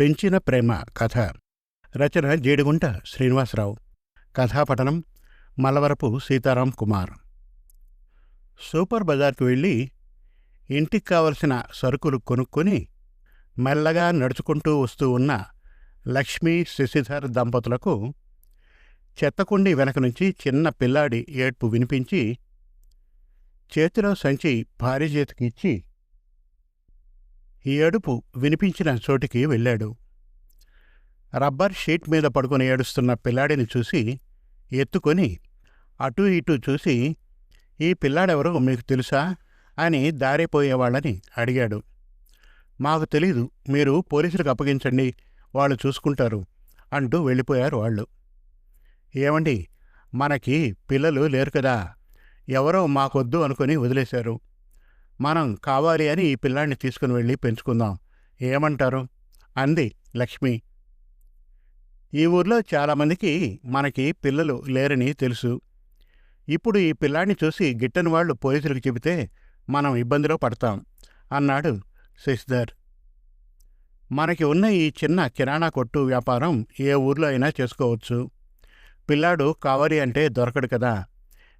పెంచిన ప్రేమ కథ. రచన జేడిగుంట శ్రీనివాసరావు. కథాపఠనం మలవరపు సీతారాం కుమార్. సూపర్ బజార్కి వెళ్ళి ఇంటికి కావలసిన సరుకులు కొనుక్కొని మెల్లగా నడుచుకుంటూ వస్తూ ఉన్న లక్ష్మీ శశిధర్ దంపతులకు చెత్తకుండి వెనక నుంచి చిన్న పిల్లాడి ఏడ్పు వినిపించి చేతిలో సంచి భారీ చేతికిచ్చి ఈ ఏడుపు వినిపించిన చోటికి వెళ్ళాడు. రబ్బర్ షీట్ మీద పడుకుని ఏడుస్తున్న పిల్లాడిని చూసి ఎత్తుకొని అటూ ఇటూ చూసి ఈ పిల్లాడెవరో మీకు తెలుసా? అని దారిపోయేవాళ్ళని అడిగాడు. మాకు తెలీదు మీరు పోలీసులకు అప్పగించండి వాళ్ళు చూసుకుంటారు అంటూ వెళ్ళిపోయారు వాళ్ళు. ఏమండి మనకి పిల్లలు లేరు కదా ఎవరో మాకొద్దు అనుకుని వదిలేశారు. మనం కావాలి అని ఈ పిల్లాడిని తీసుకుని వెళ్ళి పెంచుకుందాం. ఏమంటారు? అంది లక్ష్మి. ఈ ఊర్లో చాలామందికి మనకి పిల్లలు లేరని తెలుసు. ఇప్పుడు ఈ పిల్లాడిని చూసి గిట్టని వాళ్ళు పోలీసులకు చెబితే మనం ఇబ్బందిలో పడతాం అన్నాడు శశిధర్. మనకి ఉన్న ఈ చిన్న కిరాణా కొట్టు వ్యాపారం ఏ ఊర్లో అయినా చేసుకోవచ్చు. పిల్లాడు కావాలి అంటే దొరకడు కదా.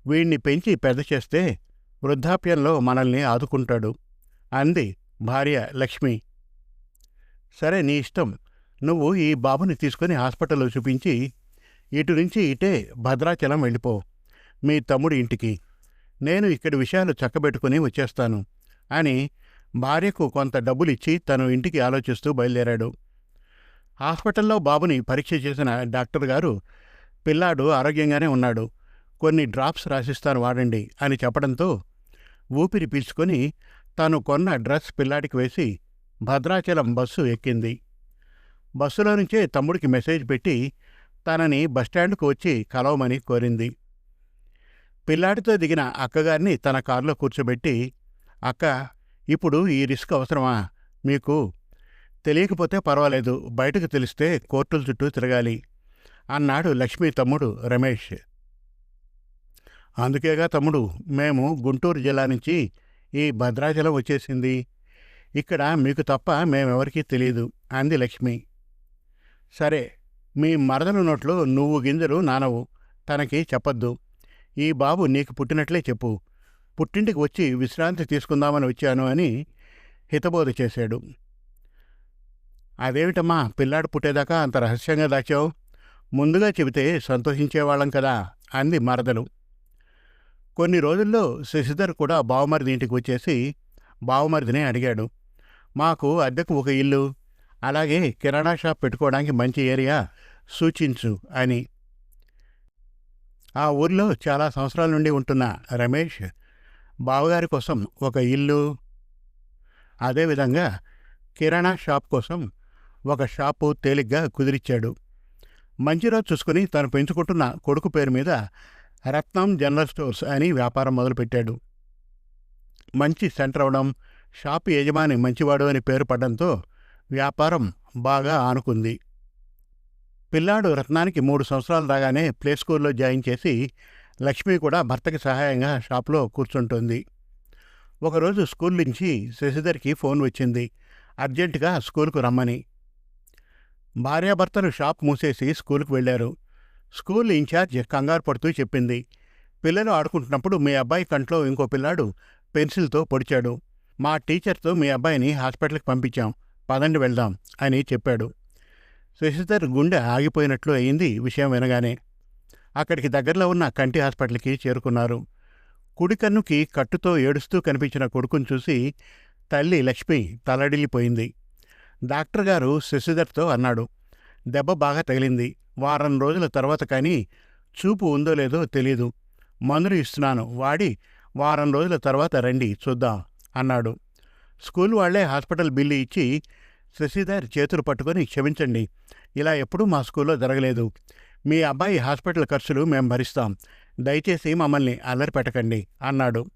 వీణ్ణి పెంచి పెద్ద చేస్తే వృద్ధాప్యంలో మనల్ని ఆదుకుంటాడు. అంది భార్య లక్ష్మి. సరే నీ ఇష్టం. నువ్వు ఈ బాబుని తీసుకుని హాస్పిటల్లో చూపించి ఇటు నుంచి ఇటే భద్రాచలం వెళ్ళిపో. మీ తమ్ముడి ఇంటికి. నేను ఇక్కడి విషయాలు చక్కబెట్టుకుని వచ్చేస్తాను అని భార్యకు కొంత డబ్బులిచ్చి తను ఇంటికి ఆలోచిస్తూ బయలుదేరాడు. హాస్పిటల్లో బాబుని పరీక్ష చేసిన డాక్టర్ గారు పిల్లాడు ఆరోగ్యంగానే ఉన్నాడు. కొన్ని డ్రాప్స్ రాసిస్తాను వాడండి అని చెప్పడంతో ఊపిరి పీల్చుకొని తాను కొన్న డ్రెస్ పిల్లాడికి వేసి భద్రాచలం బస్సు ఎక్కింది. బస్సులో నుంచే తమ్ముడికి మెసేజ్ పెట్టి తనని బస్టాండ్కు వచ్చి కలవమని కోరింది. పిల్లాడితో దిగిన అక్కగారిని తన కారులో కూర్చోబెట్టి అక్క ఇప్పుడు ఈ రిస్క్ అవసరమా? మీకు తెలియకపోతే పర్వాలేదు బయటకు తెలిస్తే కోర్టుల చుట్టూ తిరగాలి అన్నాడు లక్ష్మీ తమ్ముడు రమేష్. అందుకేగా తమ్ముడు మేము గుంటూరు జిల్లా నుంచి ఈ భద్రాచలం వచ్చేసింది. ఇక్కడ మీకు తప్ప మేమెవరికీ తెలియదు అంది లక్ష్మి. సరే మీ మరదలు నోట్లో నువ్వు గింజలు నానవు తనకి చెప్పొద్దు. ఈ బాబు నీకు పుట్టినట్లే చెప్పు. పుట్టింటికి వచ్చి విశ్రాంతి తీసుకుందామని వచ్చాను అని హితబోధ చేశాడు. అదేమిటమ్మా పిల్లాడు పుట్టేదాకా అంత రహస్యంగా దాచావు? ముందుగా చెబితే సంతోషించేవాళ్ళం కదా అంది మరదలు. కొన్ని రోజుల్లో శశిధర్ కూడా బావమరిది ఇంటికి వచ్చేసి బావమరిదినే అడిగాడు. మాకు అద్దెకు ఒక ఇల్లు అలాగే కిరాణా షాప్ పెట్టుకోవడానికి మంచి ఏరియా సూచించు అని. ఆ ఊర్లో చాలా సంవత్సరాల నుండి ఉంటున్న రమేష్ బావగారి కోసం ఒక ఇల్లు అదేవిధంగా కిరాణా షాప్ కోసం ఒక షాపు తేలిగ్గా కుదిరిచ్చాడు. మంచి రోజు చూసుకుని తను పెంచుకుంటున్న కొడుకు పేరు మీద రత్నం జనరల్ స్టోర్స్ అని వ్యాపారం మొదలుపెట్టాడు. మంచి సెంటర్ అవడం షాపు యజమాని మంచివాడు అని పేరు పడడంతో వ్యాపారం బాగా ఆనుకుంది. పిల్లాడు రత్నానికి మూడు సంవత్సరాలు రాగానే ప్లే స్కూల్లో జాయిన్ చేసి లక్ష్మి కూడా భర్తకి సహాయంగా షాప్లో కూర్చుంటుంది. ఒకరోజు స్కూల్ నుంచి శశిధర్కి ఫోన్ వచ్చింది. అర్జెంటుగా స్కూల్కు రమ్మని. భార్యాభర్తలు షాప్ మూసేసి స్కూల్కి వెళ్ళారు. స్కూల్ ఇన్ఛార్జ్ కంగారు పడుతూ చెప్పింది. పిల్లలు ఆడుకుంటున్నప్పుడు మీ అబ్బాయి కంట్లో ఇంకో పిల్లాడు పెన్సిల్తో పొడిచాడు. మా టీచర్తో మీ అబ్బాయిని హాస్పిటల్కి పంపించాం. పదండి వెళ్దాం అని చెప్పాడు. శశిధర్ గుండె ఆగిపోయినట్లు అయింది విషయం వినగానే. అక్కడికి దగ్గరలో ఉన్న కంటి హాస్పిటల్కి చేరుకున్నారు. కుడి కన్నుకి కట్టుతో ఏడుస్తూ కనిపించిన కొడుకును చూసి తల్లి లక్ష్మి తలడిల్లిపోయింది. డాక్టర్ గారు శశిధర్తో అన్నాడు. దెబ్బ బాగా తగిలింది. వారం రోజుల తర్వాత కానీ చూపు ఉందో లేదో తెలీదు. మందులు ఇస్తున్నాను. వాడి వారం రోజుల తర్వాత రండి చూద్దాం అన్నాడు. స్కూల్ వాళ్ళే హాస్పిటల్ బిల్లు ఇచ్చి శశిధర్ చేతులు పట్టుకొని క్షమించండి. ఇలా ఎప్పుడూ మా స్కూల్లో జరగలేదు. మీ అబ్బాయి హాస్పిటల్ ఖర్చులు మేం భరిస్తాం. దయచేసి మమ్మల్ని అల్లరి పెట్టకండి అన్నాడు.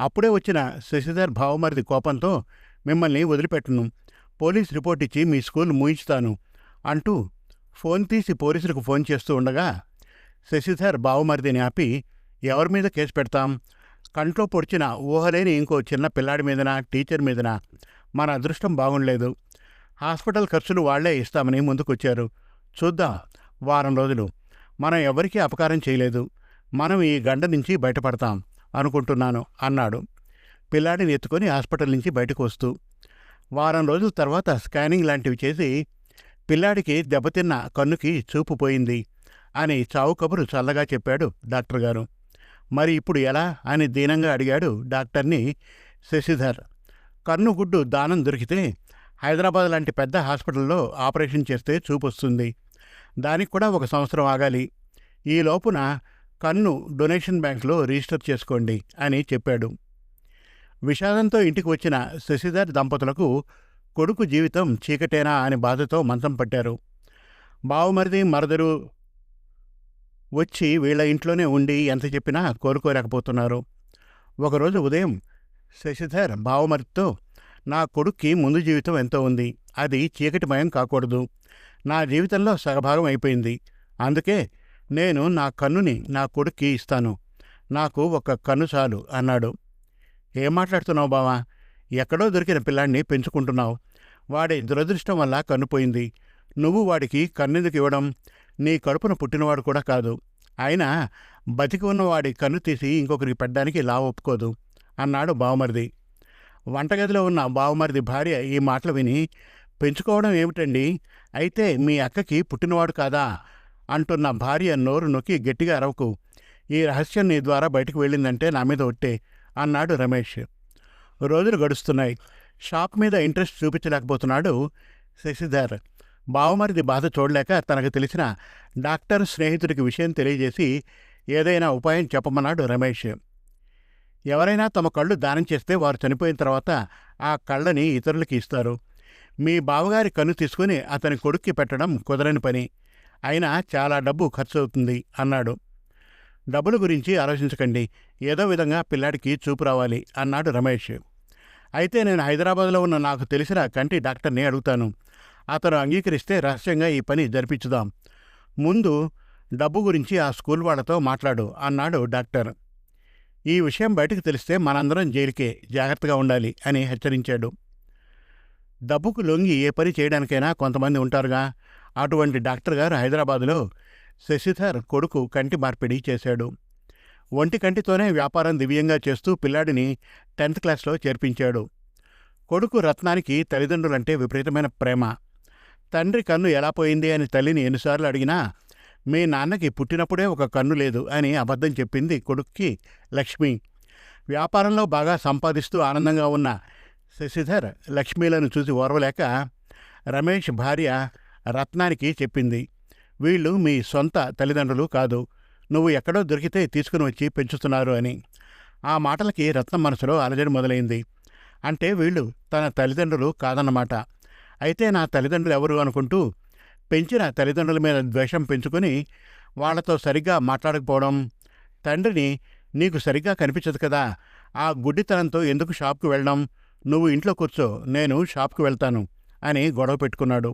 అప్పుడే వచ్చిన శశిధర్ భావమరిది కోపంతో మిమ్మల్ని వదిలిపెట్టను. పోలీస్ రిపోర్ట్ ఇచ్చి మీ స్కూల్ మూయించుతాను అంటూ ఫోన్ తీసి పోలీసులకు ఫోన్ చేస్తూ ఉండగా శశిధర్ బావమరిదిని ఆపి ఎవరి మీద కేసు పెడతాం? కంట్లో పొడిచిన ఊహలేని ఇంకో చిన్న పిల్లాడి మీదనా టీచర్ మీదనా? మన అదృష్టం బాగుండలేదు. హాస్పిటల్ ఖర్చులు వాళ్ళే ఇస్తామని ముందుకొచ్చారు. చూద్దాం వారం రోజులు. మనం ఎవరికీ అపకారం చేయలేదు. మనం ఈ గండ నుంచి బయటపడతాం అనుకుంటున్నాను అన్నాడు. పిల్లాడిని ఎత్తుకొని హాస్పిటల్ నుంచి బయటకు వస్తూ. వారం రోజుల తర్వాత స్కానింగ్ లాంటివి చేసి పిల్లాడికి దెబ్బతిన్న కన్నుకి చూపు పోయింది అని చావు కబురు చల్లగా చెప్పాడు డాక్టర్ గారు. మరి ఇప్పుడు ఎలా? అని దీనంగా అడిగాడు డాక్టర్ని శశిధర్. కన్ను గుడ్డు దానం దొరికితే హైదరాబాద్ లాంటి పెద్ద హాస్పిటల్లో ఆపరేషన్ చేస్తే చూపు వస్తుంది. దానికి కూడా ఒక సంవత్సరం ఆగాలి. ఈ లోపున కన్ను డొనేషన్ బ్యాంక్లో రిజిస్టర్ చేసుకోండి అని చెప్పాడు. విషాదంతో ఇంటికి వచ్చిన శశిధర్ దంపతులకు కొడుకు జీవితం చీకటేనా అని బాధతో మంచం పట్టారు. బావుమరిది మరదరు వచ్చి వీళ్ళ ఇంట్లోనే ఉండి ఎంత చెప్పినా కోరుకోలేకపోతున్నారు. ఒకరోజు ఉదయం శశిధర్ బావమరితో నా కొడుక్కి ముందు జీవితం ఎంతో ఉంది. అది చీకటిమయం కాకూడదు. నా జీవితంలో సగభాగం అయిపోయింది. అందుకే నేను నా కన్నుని నా కొడుక్కి ఇస్తాను. నాకు ఒక కన్ను చాలు అన్నాడు. ఏం మాట్లాడుతున్నావు బావా? ఎక్కడో దొరికిన పిల్లాన్ని పెంచుకుంటున్నావు. వాడి దురదృష్టం వల్ల కన్నుపోయింది. నువ్వు వాడికి కన్నెందుకు ఇవ్వడం నీ కడుపున పుట్టినవాడు కూడా కాదు. అయినా బతికి ఉన్నవాడి కన్ను తీసి ఇంకొకరికి పెట్టడానికి లా ఒప్పుకోదు అన్నాడు బావమరిది. వంటగదిలో ఉన్న బావమరిది భార్య ఈ మాటలు విని పెంచుకోవడం ఏమిటండి? అయితే మీ అక్కకి పుట్టినవాడు కాదా అంటున్న భార్య నోరు నొక్కి గట్టిగా అరవకు. ఈ రహస్యం నీ ద్వారా బయటకు వెళ్ళిందంటే నా మీద ఒట్టే అన్నాడు రమేష్. రోజులు గడుస్తున్నాయి. షాప్ మీద ఇంట్రెస్ట్ చూపించలేకపోతున్నాడు శశిధర్. బావమరిది బాధ చూడలేక తనకు తెలిసిన డాక్టర్ స్నేహితుడికి విషయం తెలియజేసి ఏదైనా ఉపాయం చెప్పమన్నాడు రమేష్. ఎవరైనా తమ కళ్ళు దానం చేస్తే వారు చనిపోయిన తర్వాత ఆ కళ్ళని ఇతరులకి ఇస్తారు. మీ బావగారి కన్ను తీసుకుని అతని కొడుక్కి పెట్టడం కుదరని పని. అయినా చాలా డబ్బు ఖర్చు అవుతుంది అన్నాడు. డబ్బుల గురించి ఆలోచించకండి. ఏదో విధంగా పిల్లాడికి చూపు రావాలి అన్నాడు రమేష్. అయితే నేను హైదరాబాద్లో ఉన్న నాకు తెలిసిన కంటి డాక్టర్ని అడుగుతాను. అతను అంగీకరిస్తే రహస్యంగా ఈ పని జరిపించుదాం ముందు డబ్బు గురించి ఆ స్కూల్ వాళ్ళతో మాట్లాడు అన్నాడు డాక్టర్. ఈ విషయం బయటకు తెలిస్తే మనందరం జైలుకే జాగ్రత్తగా ఉండాలి అని హెచ్చరించాడు. డబ్బుకు లొంగి ఏ పని చేయడానికైనా కొంతమంది ఉంటారుగా. అటువంటి డాక్టర్ గారు హైదరాబాదులో శశిధర్ కొడుకు కంటి మార్పిడి చేశాడు. ఒంటి కంటితోనే వ్యాపారం దివ్యంగా చేస్తూ పిల్లాడిని టెన్త్ క్లాస్లో చేర్పించాడు. కొడుకు రత్నానికి తల్లిదండ్రులంటే విపరీతమైన ప్రేమ. తండ్రి కన్ను ఎలా పోయింది అని తల్లిని ఎన్నిసార్లు అడిగినా మీ నాన్నకి పుట్టినప్పుడే ఒక కన్ను లేదు అని అబద్ధం చెప్పింది కొడుక్కి లక్ష్మి. వ్యాపారంలో బాగా సంపాదిస్తూ ఆనందంగా ఉన్న శశిధర్ లక్ష్మీలను చూసి ఓర్వలేక రమేష్ భార్య రత్నానికి చెప్పింది వీళ్ళు మీ సొంత తల్లిదండ్రులు కాదు. నువ్వు ఎక్కడో దొరికితే తీసుకుని వచ్చి పెంచుతున్నారు అని. ఆ మాటలకి రత్నం మనసులో అలజడి మొదలైంది. అంటే వీళ్ళు తన తల్లిదండ్రులు కాదన్నమాట. అయితే నా తల్లిదండ్రులు ఎవరు అనుకుంటూ పెంచిన తల్లిదండ్రుల మీద ద్వేషం పెంచుకొని వాళ్ళతో సరిగ్గా మాట్లాడకపోవడం తండ్రిని నీకు సరిగ్గా కనిపించదు కదా ఆ గుడ్డితనంతో ఎందుకు షాప్కి వెళ్ళడం నువ్వు ఇంట్లో కూర్చో నేను షాప్కి వెళ్తాను అని గొడవ పెట్టుకున్నాడు.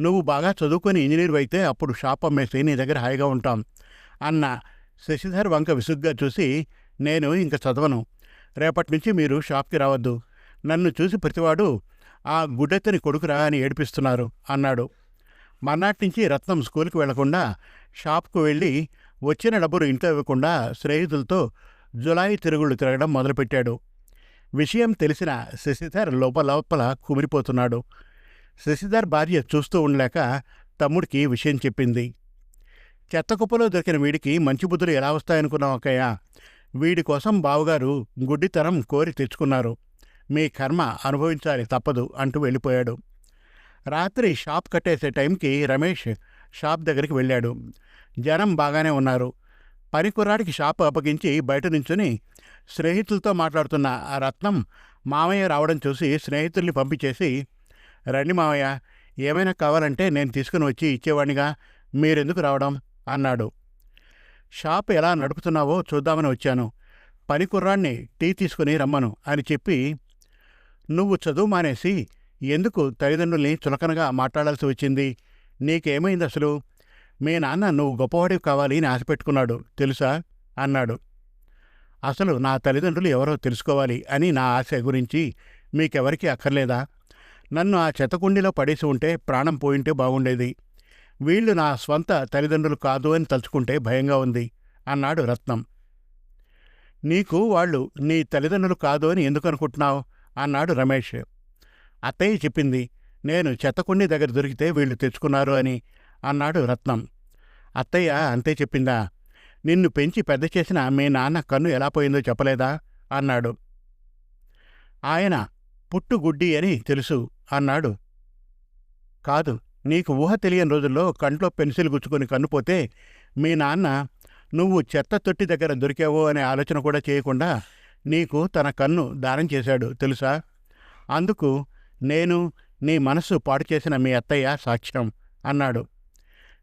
నువ్వు బాగా చదువుకొని ఇంజనీర్ అయితే అప్పుడు షాప్ అమ్మేసి నీ దగ్గర హాయిగా ఉంటాం. అన్న. శశిధర్ వంక విసుగ్గా చూసి నేను ఇంక చదవను. రేపటి నుంచి మీరు షాప్కి రావద్దు. నన్ను చూసి ప్రతివాడు ఆ గుడ్డెత్తని కొడుకురా అని ఏడిపిస్తున్నారు అన్నాడు. మర్నాటి నుంచి రత్నం స్కూల్కి వెళ్ళకుండా షాప్కు వెళ్ళి వచ్చిన డబ్బులు ఇంట్లో ఇవ్వకుండా స్నేహితులతో జులాయి తిరుగుళ్ళు తిరగడం మొదలుపెట్టాడు. విషయం తెలిసిన శశిధర్ లోపలోపల కుమిరిపోతున్నాడు శశిధర్ భార్య చూస్తూ ఉండలేక తమ్ముడికి విషయం చెప్పింది. చెత్తకుప్పలో దొరికిన వీడికి మంచి బుద్ధులు ఎలా వస్తాయనుకున్నావు అక్కయ్య? వీడి కోసం బావగారు గుడ్డితనం కోరి తెచ్చుకున్నారు. మీ కర్మ అనుభవించాలి తప్పదు అంటూ వెళ్ళిపోయాడు. రాత్రి షాప్ కట్టేసే టైంకి రమేష్ షాప్ దగ్గరికి వెళ్ళాడు. జనం బాగానే ఉన్నారు. పనికుర్రాడికి షాప్ అప్పగించి బయట నుంచుని స్నేహితులతో మాట్లాడుతున్న ఆ రత్నం మామయ్య రావడం చూసి స్నేహితుల్ని పంపించేసి రండి మామయ్య ఏమైనా కావాలంటే నేను తీసుకుని వచ్చి ఇచ్చేవాడినిగా మీరెందుకు రావడం? అన్నాడు. షాప్ ఎలా నడుపుతున్నావో చూద్దామని వచ్చాను. పనికుర్రాన్ని టీ తీసుకుని రమ్మను. అని చెప్పి నువ్వు చదువు మానేసి ఎందుకు తల్లిదండ్రుల్ని చులకనగా మాట్లాడాల్సి వచ్చింది? నీకేమైంది అసలు? మీ నాన్న నువ్వు గొప్పవాడివి కావాలి అని ఆశపెట్టుకున్నాడు తెలుసా? అన్నాడు. అసలు నా తల్లిదండ్రులు ఎవరో తెలుసుకోవాలి అని నా ఆశ గురించి మీకెవరికీ అక్కర్లేదా? నన్ను ఆ చెత్తకుండీలో పడేసి ఉంటే ప్రాణం పోయింటే బాగుండేది. వీళ్ళు నా స్వంత తల్లిదండ్రులు కాదు అని తలుచుకుంటే భయంగా ఉంది అన్నాడు రత్నం. నీకు వాళ్ళు నీ తల్లిదండ్రులు కాదు అని ఎందుకు అనుకుంటున్నావు? అన్నాడు రమేష్. అత్తయ్య చెప్పింది నేను చెత్తకుండి దగ్గర దొరికితే వీళ్ళు తెచ్చుకున్నారు అని అన్నాడు రత్నం. అత్తయ్య అంతే చెప్పిందా? నిన్ను పెంచి పెద్ద చేసిన మీ నాన్న కన్ను ఎలా పోయిందో చెప్పలేదా? అన్నాడు. ఆయన పుట్టుగుడ్డి అని తెలుసు అన్నాడు. కాదు నీకు ఊహ తెలియని రోజుల్లో కంట్లో పెన్సిల్ గుచ్చుకొని కన్నుపోతే మీ నాన్న నువ్వు చెత్త తొట్టి దగ్గర దొరికావో అనే ఆలోచన కూడా చేయకుండా నీకు తన కన్ను దానం చేశాడు తెలుసా? అందుకు నేను నీ మనస్సు పాడు చేసిన మీ అత్తయ్య సాక్ష్యం అన్నాడు.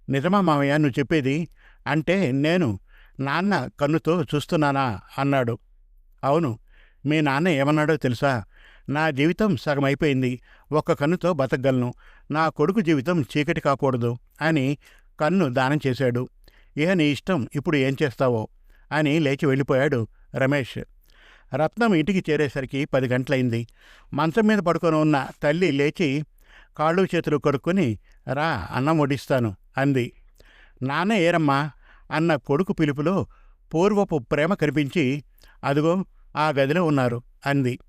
నిజమా మామయ్య నువ్వు చెప్పేది అంటే నేను నాన్న కన్నుతో చూస్తున్నానా అన్నాడు. అవును మీ నాన్న ఏమన్నాడో తెలుసా? నా జీవితం సగం అయిపోయింది ఒక్క కన్నుతో బతకగలను. నా కొడుకు జీవితం చీకటి కాకూడదు అని కన్ను దానం చేశాడు. ఇహ నీ ఇష్టం ఇప్పుడు ఏం చేస్తావో అని లేచి వెళ్ళిపోయాడు రమేష్. రత్నం ఇంటికి చేరేసరికి పది గంటలైంది. మంచం మీద పడుకొని ఉన్న తల్లి లేచి కాళ్ళు చేతులు కడుక్కొని రా అన్నం వడ్డిస్తాను అంది. నాన్న ఏరమ్మా అన్న కొడుకు పిలుపులో పూర్వపు ప్రేమ కనిపించి అదిగో ఆ గదిలో ఉన్నారు అంది.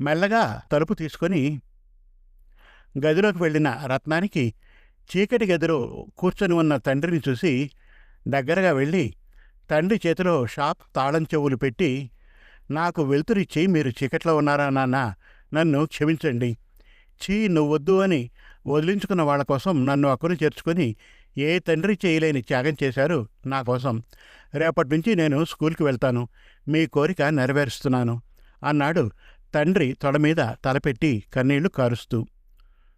మెల్లగా తలుపు తీసుకొని గదిలోకి వెళ్ళిన రత్నానికి చీకటి గదిలో కూర్చొని ఉన్న తండ్రిని చూసి దగ్గరగా వెళ్ళి తండ్రి చేతిలో షాప్ తాళం చెవులు పెట్టి నాకు వెలుతురిచ్చి మీరు చీకట్లో ఉన్నారా నాన్న నన్ను క్షమించండి. చీ నువ్వొద్దు అని వదిలించుకున్న వాళ్ళ కోసం నన్ను అక్కును చేర్చుకొని ఏ తండ్రి చేయలేని త్యాగం చేశారు నా కోసం. రేపటి నుంచి నేను స్కూల్కి వెళ్తాను. మీ కోరిక నెరవేరుస్తున్నాను అన్నాడు తండ్రి తొడ మీద తలపెట్టి కన్నీళ్ళు కారుస్తూ.